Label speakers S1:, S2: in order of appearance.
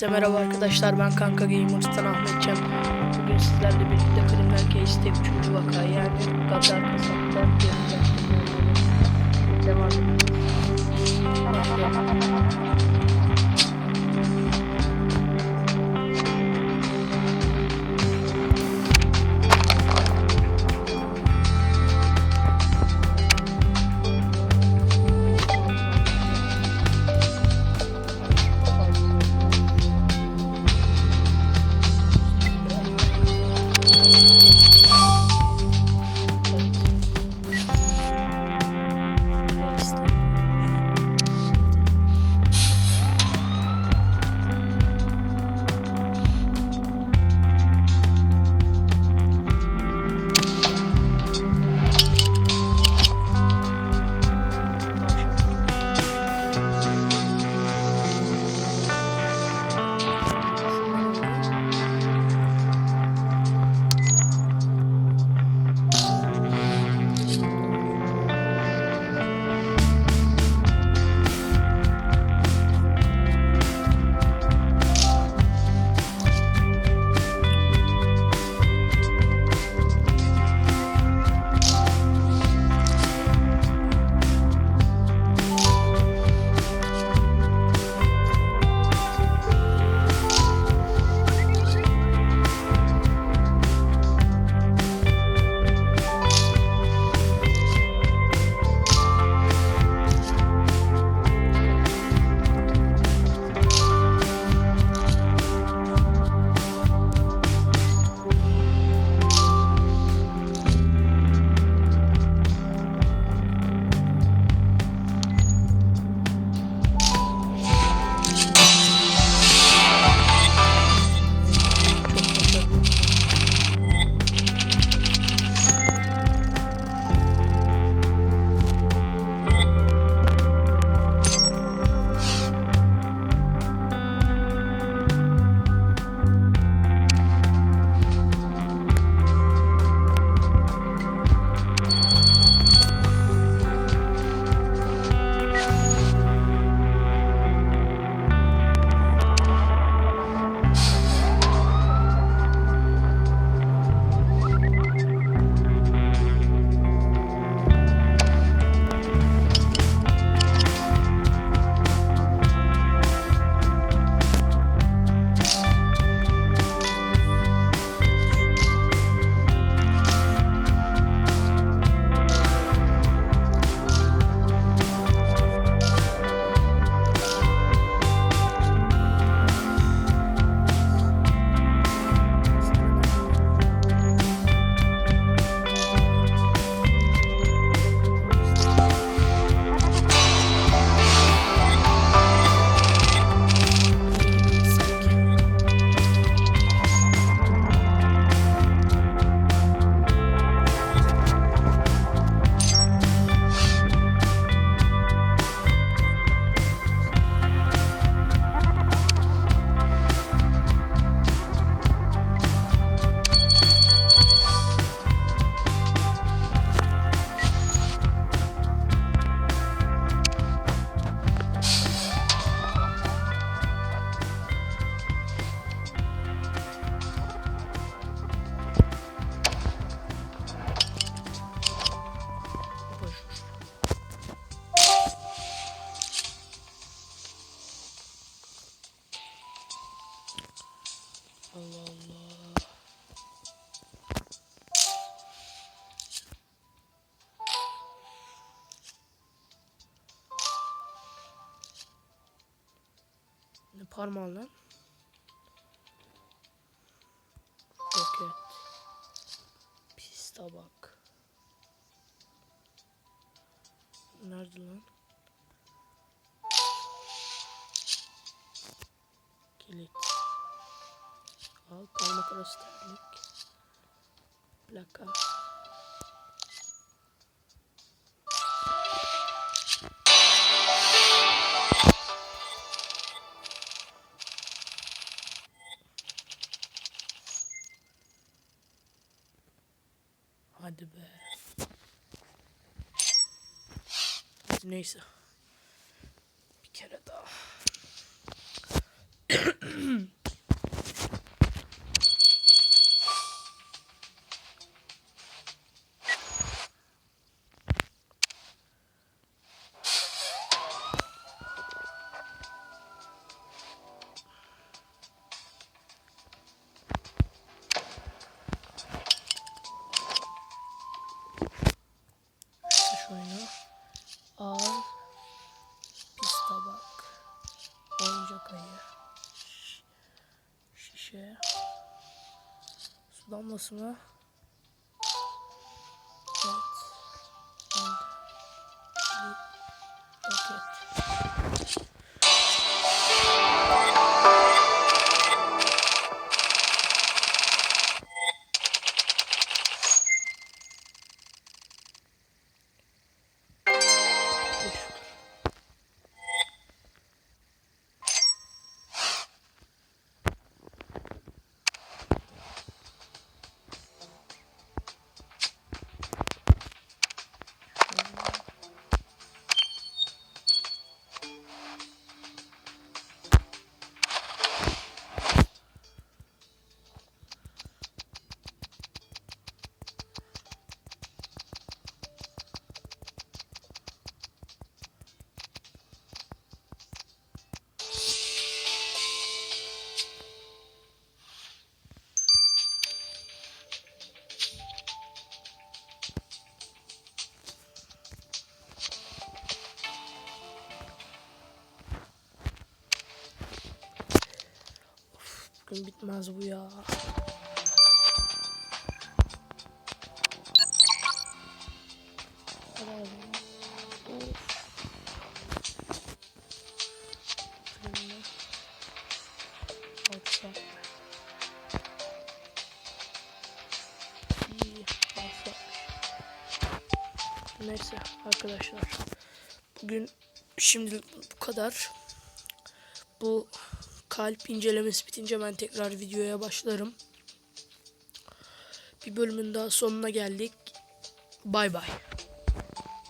S1: Herkese merhaba arkadaşlar ben Kanka Gamers'tan Ahmetcan. Bugün sizlerle birlikte Criminal Case'de 3. vaka yani Gaddar Kasap'ta. Devam edelim. Ne parmağın lan? Roket. Pis tabak. Nerede lan? Kilit. Al parmak arası terlik. Plaka. Hadi be. Neyse. Bir kere daha. Su damlası mı? Bugün bitmez bu ya. Neyse arkadaşlar. Bugün şimdilik bu kadar. Bu kalp incelemesi bitince ben tekrar videoya başlarım. Bir bölümün daha sonuna geldik. Bay bay.